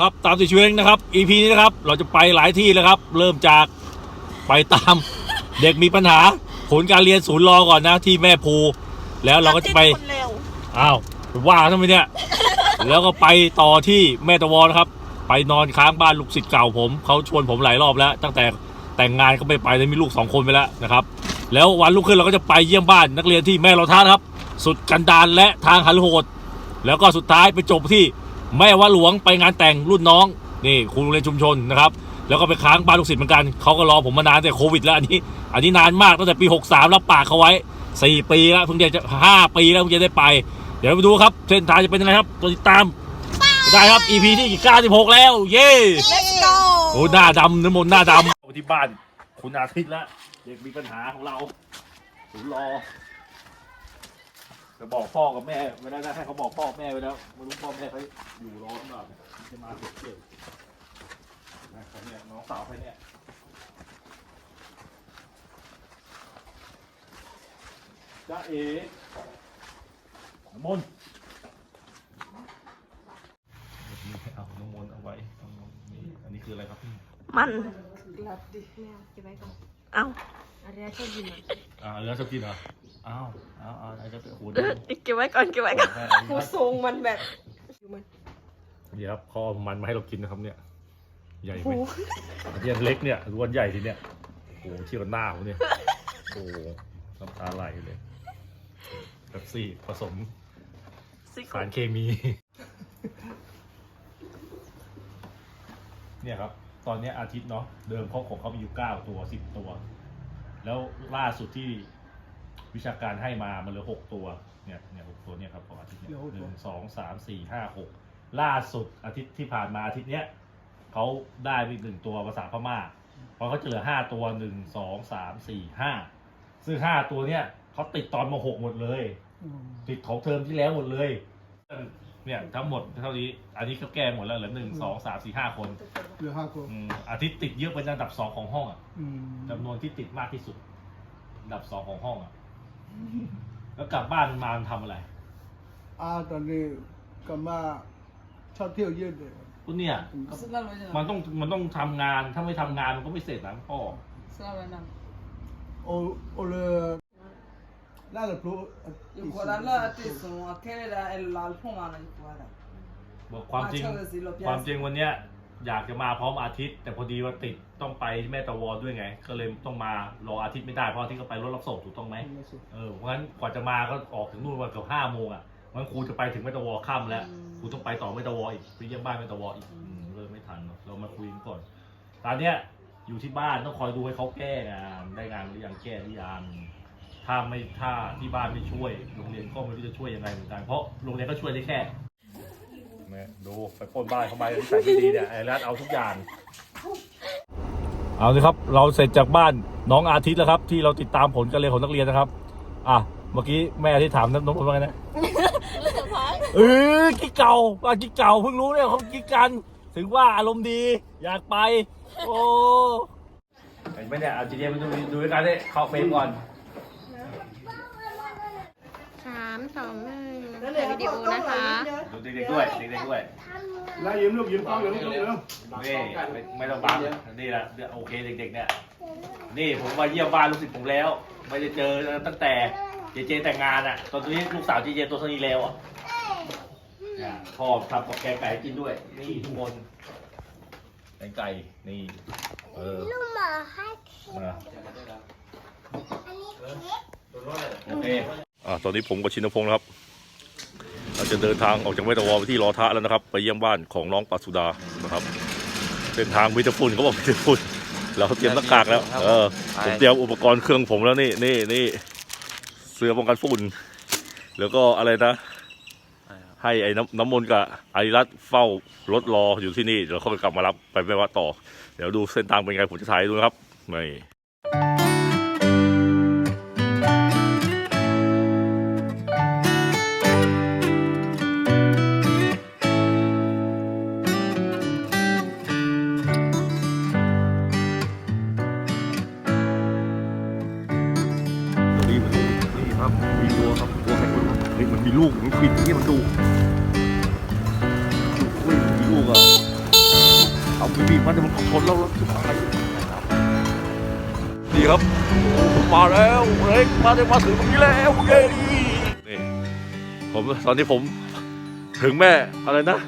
ครับตามติดชีวิตนะครับ EP นี้นะครับ เราจะไปหลายที่เลยครับ เริ่มจากไปตาม เด็กมีปัญหา ผลการเรียนศูนย์รอก่อนนะที่แม่ภู แล้วเราก็จะไปคนเร็วอ้าวว่าทำไมเนี่ย แล้วก็ไปต่อที่แม่ตะวอนะครับ ไปนอนค้างบ้านลูกศิษย์เก่าผมเขาชวนผมหลายรอบแล้ว ตั้งแต่แต่งงานก็ไม่ไปเลยมีลูกสองคนไปแล้วนะครับ แล้ววันรุ่งขึ้นเราก็จะไปเยี่ยมบ้านนักเรียนที่แม่เราท่านะครับ สุดกันดารและทางหันโหด แล้วก็สุดท้ายไปจบที่ แม่วัดหลวงไปงานแต่งรุ่นน้องนี่ครูโรงเรียนชุมชนนะครับแล้วก็ไปค้างบ้านลูกศิษย์เหมือนกันเขาก็รอผมมานานแต่โควิดแล้วอันนี้ อันนี้นานมากตั้งแต่ปี 63 รับปากเขาไว้ 4 ปีแล้วเพิ่งจะ5ปีแล้วเพิ่งจะได้ไป เดี๋ยวไปดูครับเส้นทางจะเป็นยังไงครับตัวติดตามได้ครับ EP ที่96 แล้ว เย้ let's go โอ้หน้าดำน้ำมนต์หน้าดำที่บ้าน คุณอาทิตย์แล้วเด็กมีปัญหาของเราศูนย์รอ จะบอกพ่อกับแม่ไว้แล้วนะให้เขาบอกพ่อกับแม่ไว้แล้วไม่รู้พ่อแม่เขาอยู่รอหรือเปล่าจะมาเสร็จเสร็จนะใครเนี่ยน้องสาวใครเนี่ยจ้าเอ๋น้ำมนต์เอาน้ำมนต์เอาไว้น้ำมนต์นี่อันนี้คืออะไรครับพี่มันรับดิแมวเก็บไว้ก่อนเอ้าอะไรชอบกินอะ อ่าเรือสกินเหรอ อ้าวอ้าวอ้าวอะไรจะเป็นโอ้โหเออเก็บไว้ก่อนเก็บไว้ก่อนผู้ทรงมันแบบอยู่มันเดี๋ยวครับเขาเอามันมาให้เรากินนะครับเนี่ย ใหญ่ไหมอันนี้อันเล็กเนี่ยล้วนใหญ่ทีเนี่ยโอ้โหเที่ยวกับหน้าผมเนี่ยโอ้โหน้ำตาไหลเลยแบบซี่ผสมซี่โครสารงเคมี เนี่ยครับ ตอนเนี้ยอาทิตย์เนาะเดิมเขาของเขามีอยู่เก้าตัวสิบตัว แล้วล่าสุดที่ วิชาการให้มามันเหลือหกตัวเนี่ยเนี่ยหกตัวเนี่ยครับของอาทิตย์เนี่ยหนึ่งสองสามสี่ห้าหกล่าสุดอาทิตย์ที่ผ่านมาอาทิตย์เนี้ยเขาได้ไปหนึ่งตัวภาษาพม่าเพราะเขาจะเหลือห้าตัวหนึ่งสองสามสี่ห้าซึ่งห้าตัวเนี้ยเขาติดตอนมหกหมดเลยติดของเทอมที่แล้วหมดเลย เนี่ยทั้งหมดเท่านี้ อันนี้ก็แก้หมดแล้วเหลือหนึ่งสองสามสี่ห้าคนเหลือห้าคนอืมอาทิตย์ติดเยอะเป็นอันดับสองของห้องอะอืมจำนวนที่ติดมากที่สุด อันดับสองของห้องอะ แล้วกลับบ้านมาทำอะไรอ่าตอนนี้ก็มาชอบเที่ยวเยอะเลยก็เนี่ยสลับเลยมันต้องมันต้องทำงาน ถ้าไม่ทำงานมันก็ไม่เสร็จนะพ่อสลับเลยนะโอโอเลยล่าสุดพลุอยู่คนละละติดส่งแค่ละเอลลาลพงมาเลยกว่าบอกความจริงมาเช่าสิลบยาความจริงวันเนี้ย อยากจะมาพร้อมอาทิตย์ แต่พอดีว่าติดต้องไปแม่ตะวอด้วยไง ก็เลยต้องมารออาทิตย์ไม่ได้เพราะอาทิตย์ก็ไปรถรับส่งถูกต้องไหมเออเพราะฉะนั้นกว่าจะมาก็ออกถึงนู่นวันเกือบห้าโมงอะงั้นครูจะไปถึงแม่ตะวอค่ำแล้วครูต้องไปต่อแม่ตะวออีกไปเยี่ยมบ้านแม่ตะวออีกอืมเลยไม่ทันเนอะเรามาคุยกันก่อน ตอนเนี้ยอยู่ที่บ้านต้องคอยดูให้เขาแก้งานได้งานหรือยังแก้หรือยังถ้าไม่ถ้าที่บ้านไม่ช่วย โรงเรียนก็ไม่รู้จะช่วยยังไงเหมือนกันเพราะโรงเรียนก็ช่วยได้แค่ เนี่ยดูไปปล้นบ้านเขาไปใส่ไม่ดีเนี่ยไอ้รัฐเอาทุกอย่าง เอาสิครับ เราเสร็จจากบ้านน้องอาทิตย์แล้วครับ ที่เราติดตามผลการเรียนของนักเรียนนะครับ อะเมื่อกี้แม่ที่ถามน้องว่าไงนะเออกิ๊กเก่าว่ากิ๊กเก่าเพิ่งรู้เนี่ยเขากิ๊กกัน ถึงว่าอารมณ์ดี อยากไป โอ้เห็นไหมเนี่ยเอาจีเดียมาดูดูด้วยกันเลยเข้าเฟรมก่อนสามสองหนึ่ง ถ่ายวิดีโอนะคะ ดูเด็กๆด้วยเด็กๆด้วยแล้วยืมลูกยืมกล้องเดี๋ยวลูกเร็วนี่ไม่ไม่ต้องบังนี่แหละโอเคเด็กๆเนี่ยนี่ผมมาเยี่ยมบ้านลูกศิษย์ผมแล้ว ไม่ได้เจอตั้งแต่เจเจแต่งงานอะ ตอนนี้ลูกสาวเจเจตัวเท่านี้แล้วอะเนี่ยพ่อทำกับแกงไก่ให้กินด้วย นี่ทุกคนแกงไก่นี่เออลูกหมาให้มาโอเคอ่าตอนนี้ผมกับชินพงศ์นะครับ เราจะเดินทางออกจากเมตาวอไปที่รอทะแล้วนะครับ ไปเยี่ยมบ้านของน้องปัสสุดานะครับเส้นทางมิตรฝุ่นเขาบอกมิตรฝุ่นเราเตรียมหน้ากากแล้ว เออผมเตรียมอุปกรณ์เครื่องผมแล้วนี่นี่นี่เสื้อป้องกันฝุ่น แล้วก็อะไรนะ ให้ไอ้น้ำน้ำมนต์กับไอรัตเฝ้ารถรออยู่ที่นี่เดี๋ยวเขาไปกลับมารับไปแม่วัดต่อ เดี๋ยวดูเส้นทางเป็นไงผมจะถ่ายให้ดูนะครับนี่ ชนแล้วรถอะไรดีครับมาแล้วเล็กมาได้มาถึงตรงนี้แล้วเย้นี่ผมตอนนี้ผมถึงแม่อะไรนะ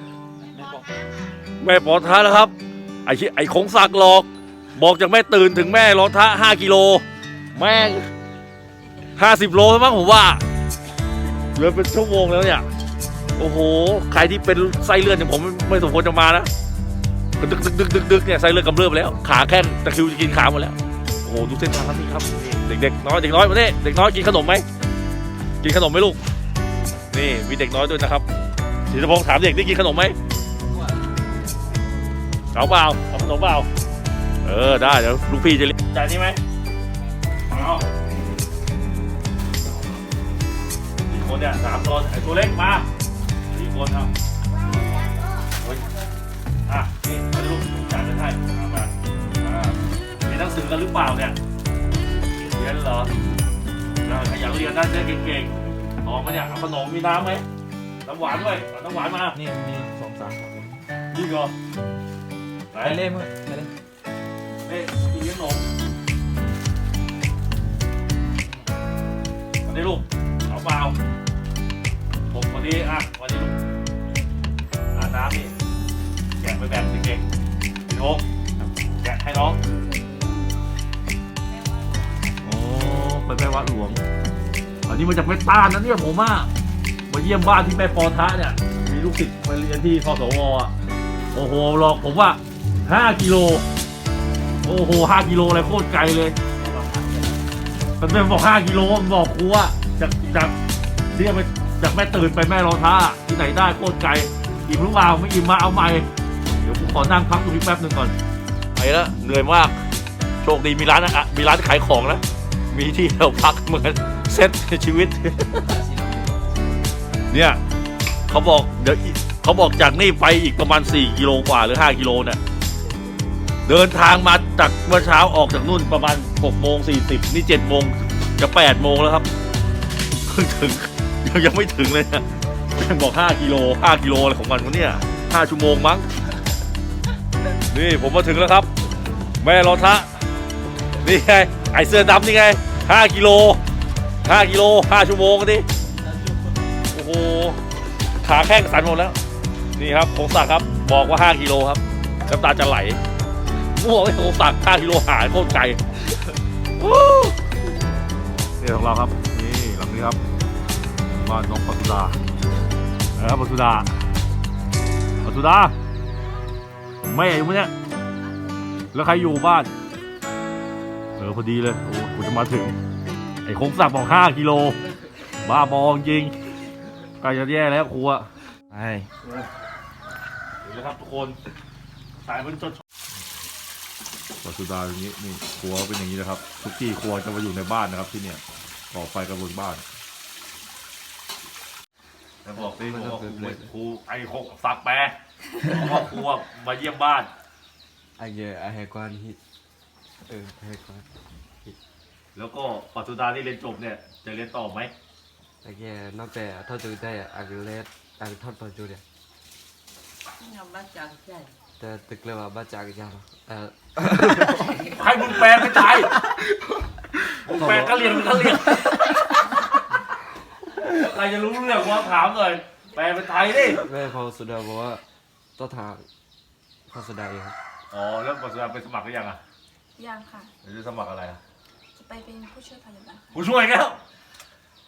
แม่ปอท้าแล้วครับ ไอ้ชิไอ้คงศักดิ์หลอก บอกจากแม่ตื่นถึงแม่รอท้าห้ากิโล แม่งห้าสิบโลแล้วมั้งผมว่าเหลือเป็นชั่วโมงแล้วเนี่ย โอ้โห ใครที่เป็นไส้เลื่อนอย่างผมไม่ไม่สมควรจะมานะ ดึกดึกดึกดึกดึกเนี่ยไส้เลือนกำเริบแล้ว ขาแข้งตะคริวจะกินขาหมดแล้ว โอ้โหดูเส้นทางครับนี่ครับ เด็กๆน้อยเด็กน้อยมาเนี่ยเด็กน้อยกินขนมไหม กินขนมไหมลูก นี่มีเด็กน้อยด้วยนะครับศิริพงษ์ถามเด็กนี่กินขนมไหมเอาเปล่าเอาขนมเปล่า เออได้เดี๋ยวลูกพี่จะเรียกจ่ายนี่ไหมเอาสี่คนเนี่ยสามตัวไอ้ตัวเล็กมาสี่คนครับ สือกันหรือเปล่าเนี่ยเรียนเหรออ่าขยันเรียนนะเรียนเก่งๆออกมาเนี่ยเอาขนมมีน้ำไหมน้ำหวานด้วยเอาน้ำหวานมานี่มีสองสามคนนี่ก่อนไหนไปเล่มั้งไปเล่เฮ้ยกินขนมวันนี้ลูกเอาเปล่าผมวันนี้อะวันนี้ลูกอะน้ำนี่แกะไปแบบเก่งๆพี่โอ๊คแกะให้น้อง ไปแม่วัดหลวงอันนี้มาจากเวต้านนะเนี่ยผมอะมาเยี่ยมบ้านที่แม่ปอทะเนี่ย มีลูกศิษย์ไปเรียนที่พสวอะโอ้โหหลอกผมว่า5กิโล โอ้โหห้ากิโลอะไรโคตรไกลเลยมันเป็นบอกห้ากิโลมันบอกครูว่าจากจากเรียกไปจากแม่ตื่นไปแม่รอท่าที่ไหนได้โคตรไกลอิ่มหรือเปล่าไม่อิ่มมาเอาใหม่ เดี๋ยวกูขอนั่งพักตรงนี้แป๊บหนึ่งก่อนไปแล้วเหนื่อยมาก โชคดีมีร้านอะมีร้านขายของนะ มีที่เราพักเหมือนเซตชีวิต เนี่ย เขาบอกเดี๋ยวเขาบอกจากนี่ไปอีกประมาณ 4 กิโลกว่าหรือ 5 กิโลเนี่ยเดินทางมาจากเมื่อเช้าออกจากนู่นประมาณ6โมง40 นี่7โมงจะ8โมงแล้วครับเพิ่งถึงยังยังไม่ถึงเลยนะยังบอก 5 กิโล 5 กิโลอะไรของมันวะเนี่ย 5 ชั่วโมงมั้ง นี่ผมมาถึงแล้วครับ แม่รอทะนี่ไง ไอเสื้อดำนี่ไง 5 กิโล 5 กิโล 5 ชั่วโมงกันดิโอ้โหขาแข้งสั่นหมดแล้ว นี่ครับคงศักดิ์ครับบอกว่า 5 กิโลครับน้ำตาจะไหลม่วงไอ้โหตัก5กิโลหายโคตรไกลวู้นี่ของเราครับ นี่หลังนี้ครับบ้านน้องปัสุดานะครับปัสุดาปัสุดาแม่อยู่ไหมเนี่ยแล้วใครอยู่บ้าน ออพอดีเลยโอ้กูจะมาถึง ไอ้คงสักดิ์บอก5กิโล บ้าบองจริงใกล้จะแย่แล้วครูอะไปเห็นแล้วครับทุกคนสายมันจนวัสสุดาอย่างนี้นี่ครัวเป็นอย่างนี้นะครับ ทุกที่ครัวจะมาอยู่ในบ้านนะครับ ที่เนี่ยก่อไฟกันบนบ้านแล้วบอกสิบอกว่าครูครูไอ้หกสักแปรบอกว่าครูอะมาเยี่ยมบ้านไอ้เหี้ยไอ้แหกวันฮิต เออแหกวันแล้วก็ปัจจุบันที่เรียนจบเนี่ย จะเรียนต่อไหมไอ้เหี้ยนอกจากทอดจูได้อะอักเลสอักทอดตอจูเนี่ย Nhà bác chàng chảy แต่ตึกเลยว่าบ้าจากยังเออให้มึงแปลไม่ตายมึงแปลก็เรียนมึงก็เรียนใครจะรู้เรื่องว่าถามหน่อยแปลเป็นไทยดิแม่พอสุดาบอกว่าต้องทางพอสุดาเองครับอ๋อแล้วปัจจุบันไปสมัครหรือยังอะ ยังค่ะ หรือจะสมัครอะไรอะจะไปเป็นผู้ช่วยพยาบาลค่ะผู้ช่วยแล้ว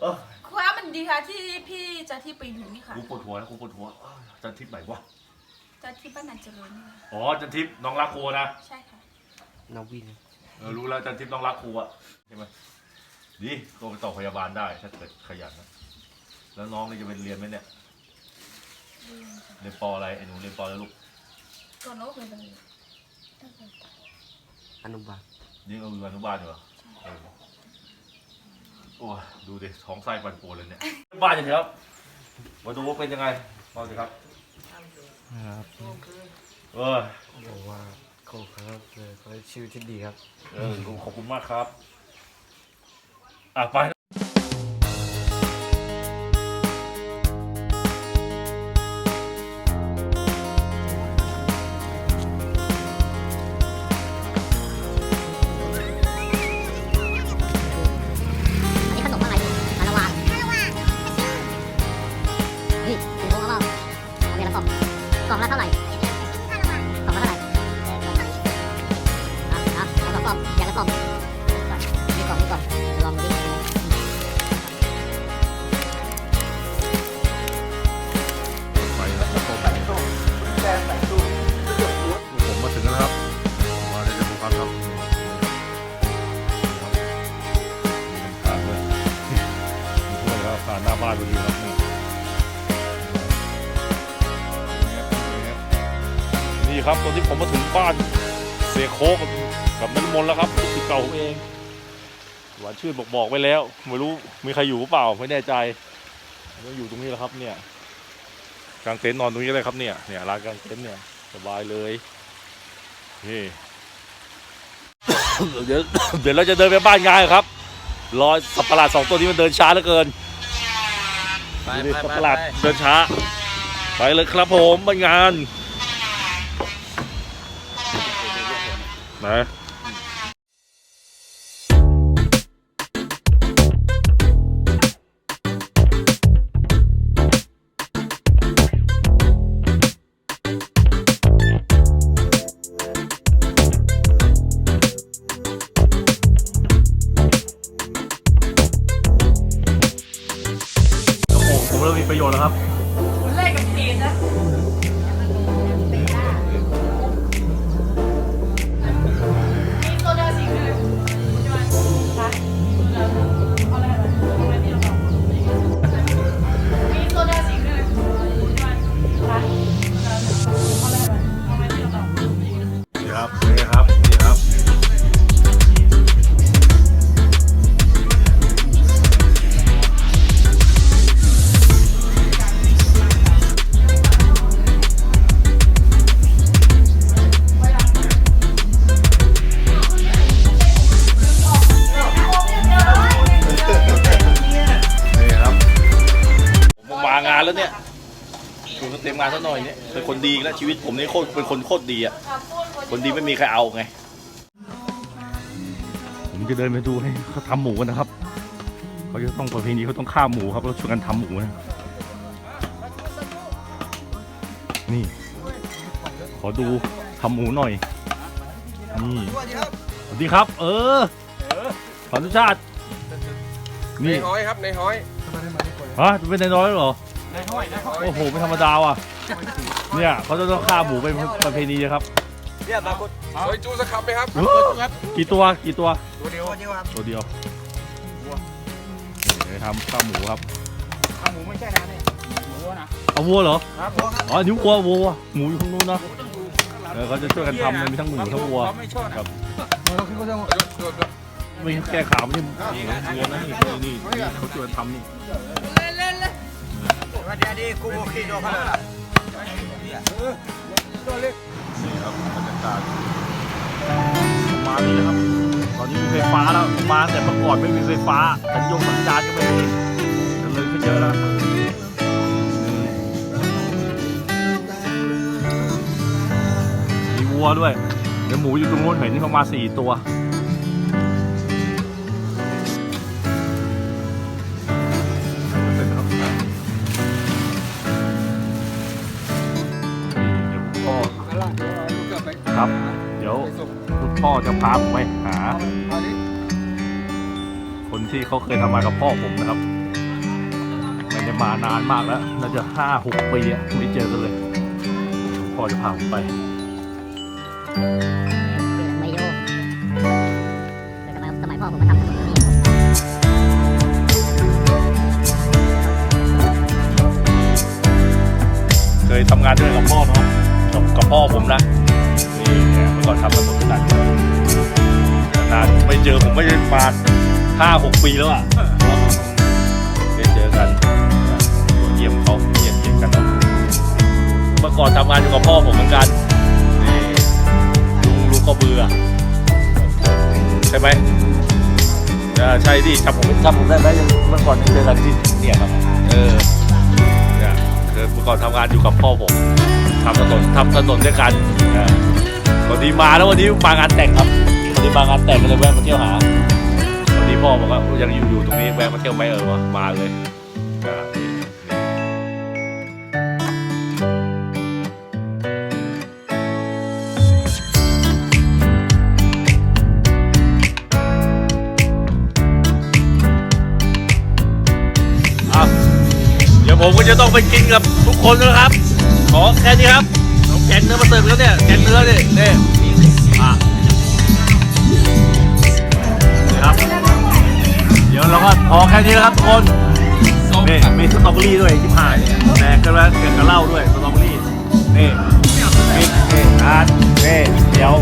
เออคว้ามันดีค่ะที่พี่จะที่ไปอยู่นี่ค่ะกูปวดหัวนะกูปวดหัวอ้าวจันทิพย์ไหนวะ จะที่บ้านนันเจริญนี่ค่ะอ๋อจันทิพย์น้องรักครูนะ ใช่ค่ะน้องวิน เออรู้แล้วจันทิพย์น้องรักครูอะใช่ไหมดีก็ไปต่อพยาบาลได้ถ้าเกิดขยันนะแล้วน้องนี่จะไปเรียนไหมเนี่ยเรียนปออะไรไอ้หนูเรียนปอแล้วลูกก่อนโน้ตเลยเลย อนุบาลยิ่งเอาอยู่อนุบาลอยู่เหรอเออโอ้ยดูดิท้องไส้ปันป่วนเลยเนี่ยบ้านยังไงครับมาดูว่าเป็นยังไงมาสิครับ ครับเออบอกว่าเขาครับเลยเขาชีวิตที่ดีครับ เออขอบคุณมากครับ อะไป ครับตอนที่ผมมาถึงบ้านเสียโคกกับนันมนต์แล้วครับลูกศิษย์เก่าผมเองหวานชื่นบอกบอกไว้แล้ว ไม่รู้มีใครอยู่หรือเปล่าไม่แน่ใจก็อยู่ตรงนี้แหละครับเนี่ยกางเต็นท์นอนตรงนี้เลยครับเนี่ยเนี่ยลานกางเต็นท์เนี่ยสบายเลยนี่เดี๋ยวเดี๋ยวเราจะเดินไปบ้านงานครับรอสัตว์ประหลาดสองตัวนี้มันเดินช้าเหลือเกินไปดูดิไปสัตว์ไปประหลาดไปเดินช้า ไปเลยครับผมบ้านงานไห นโแล้วเนี่ยคุณก็เตรียมงานซะหน่อยเนี่ยเป็นคนดีอีกแล้วชีวิตผมนี่โคตรเป็นคนโคตรดีอะคนดีไม่มีใครเอาไง ผมจะเดินไปดูให้เขาทำหมูกันนะครับ เขาจะต้องประเพณีเขาต้องฆ่าหมูครับแล้วช่วยกันทำหมูนะ นี่ ขอดูทำหมูหน่อย นี่สวัสดีครับ เออขออนุญาตในนี่ห้อยครับในห้อยฮะเป็นในน้อยเหรอ ในห้อยในห้อยโอ้โหไม่ธรรมดาว่ะ เนี่ยเขาจะต้องฆ่าหมูเป็นประเพณีนะครับเนี่ยมาคุณซอยจูสักคำไหมครับ กี่ตัวกี่ตัว ตัวเดียวตัวเดียวเดี๋ยวทำข้าวหมูครับเอาหมูไม่ใช่นะเนี่ยหมูนะเอาวัวเหรอครับอ๋อนิ้ววัววัวหมูอยู่ข้างนู้นเนอะเออเขาจะช่วยกันทำเลยมีทั้งหมูทั้งวัวเขาไม่ชอบครับตัวตัวไม่แก้ขาวไม่ใช่หมูวัวนะนี่นี่นี่นี่เขาช่วยกันทำนี่วั นนี้กูโอเคโดนเขาเลยนี่ครับบรรยากาศประมาณนี้นะครับ ตอนนี้มีไฟฟ้าแล้วมาแต่เมื่อก่อนไม่มีไฟฟ้าสัญญงสัญญาณก็ไม่มีจะเลยขึ้นเยอะแล้ว มีวัวด้วยเดี๋ยวหมูอยู่ตรงนู้นเห็นนี่เขามาสี่ตัว จะพาผมไปหา คนที่เขาเคยทำงานกับพ่อผมนะครับไม่ได้มานานมากแล้วน่าจะห้าหกปีอะไม่เจอกันเลยพ่อจะพาผมไปไม่รู้แต่สมัยสมัยพ่อผมมาทำถนนนี่เคยทำงานด้วยกับพ่อเนาะกับพ่อผมนะนี่เมื่อก่อนทำถนนด้วยกัน นานไม่เจอผมไม่ได้มาห้าหกปีแล้วอะได้เจอกันเยี่ยมเขาเยี่ยมเยี่ยมกันเนาะเมื่อก่อนทำงานอยู่กับพ่อผมเหมือนกันนี่ลุงลุงก็เบื่อใช่ไหมเออใช่ดิจำผมจำผมได้ไหมเมื่อก่อนยังเจอกันที่เนี่ยครับเออเนี่ยคือเมื่อก่อนทำงานอยู่กับพ่อผมทำถนนทำถนนด้วยกันอ่าวันนี้มาแล้ววันนี้มางานแต่งครับวั นี้มางานแต่งก็เลยแวะมาเที่ยวหาวันนี้พ่อบอกว่ายังอยู่อยู่ตรงนี้แวะมาเที่ยวไหมเออวะมาเลยอ่านี่เดี๋ยวผมก็จะต้องไปกินกับทุกคนนะครับ ขอแค่นี้ครับเอาแกงเนื้อมาเสิร์ฟแล้วเนี่ยแกงเนื้อเนี่ยนี่อ่ แล้วก็พอแค่นี้นะครับทุกคนนี่มีสตรอเบอรี่ด้วยที่ผ่านแตกกระเทียกระเล่าด้วยสตรอเบอรี่นี่นี่นี่ทานนี่เดี๋ยว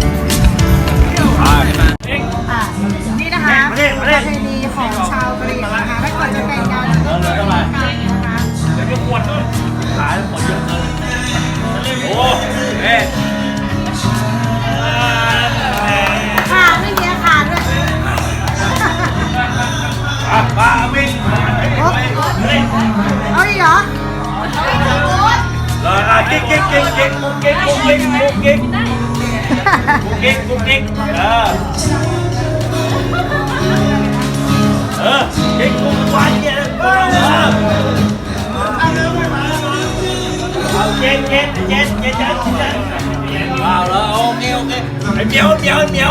เอาเจ็ดเจ็ดเจ็ดเจ็ดเจ็ดเจ็ดเอาแล้วโอเคโอเคไอ้เหมียวเหมี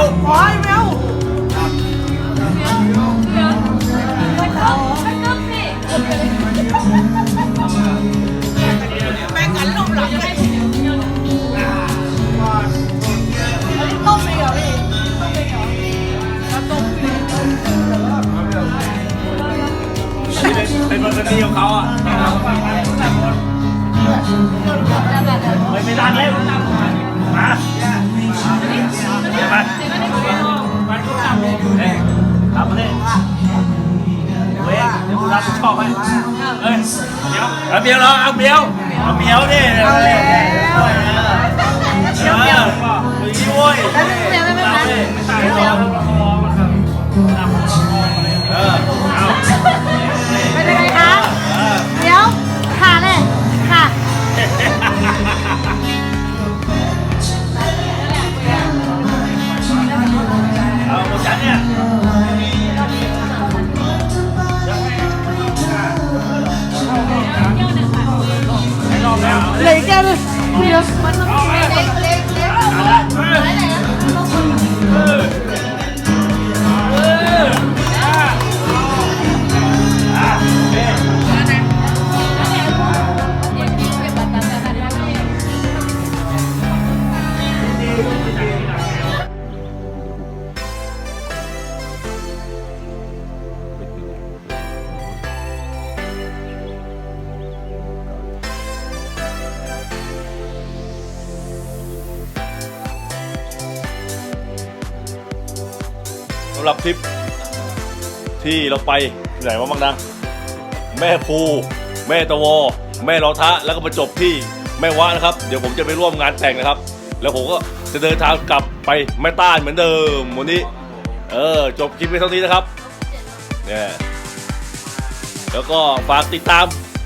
ไม่ต้องไม่รักหลังเลยต้มไปเหรอพี่ต้มไปเหรอแล้วมไปเป็นเป็นวันนี้ของเขาอะไม่ไม่ได้แล้วมาเดี๋ยวมาเฮ้ยทำมาเลยเว้ยเดี๋ยวกูรับผิดชอบให้เฮ้ยเดี๋ยวเอาเมียวเหรอเอาเมียวเอาเมียวดิเอาแล้วเมียวเมียวยี่โว้ยเมียวไม่ไม่ไม่เำหรับทริปที่เราไปไหนมาบ้างนะแม่ภูแม่ตะวอ แม่รอทะแล้วก็มาจบที่แม่วะนะครับ เดี๋ยวผมจะไปร่วมงานแต่งนะครับ แล้วผมก็จะเดินทางกลับไปแม่ต้านเหมือนเดิมวันนี้ เออจบคลิปไปเท่านี้นะครับเนี่ยแล้วก็ฝากติดตาม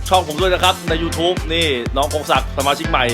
ช่องผมด้วยนะครับใน YouTube นี่น้องพงศักดิ์สมาชิกใหม่